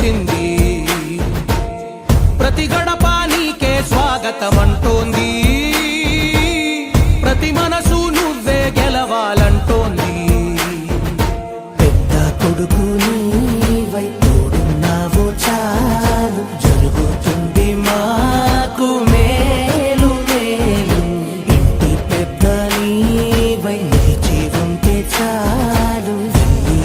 నిన్నే ప్రతి గడప నీకే స్వాగతం అంటోంది ప్రతి మనసు నువ్వే గెలవాలంటోంది. పెద్ద కొడుకు నీవై తోడున్నావు చాలు. జరుగుతుంది మాకు మేలు మేలు. ఇంటి పెద్ద నీవై నిలిచి ఉంటే చాలు. ఈ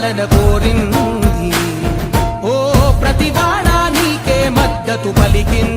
పరిపాలన కోరింది. ఓ ప్రతి వాడ నీకే మద్దతు పలికింది.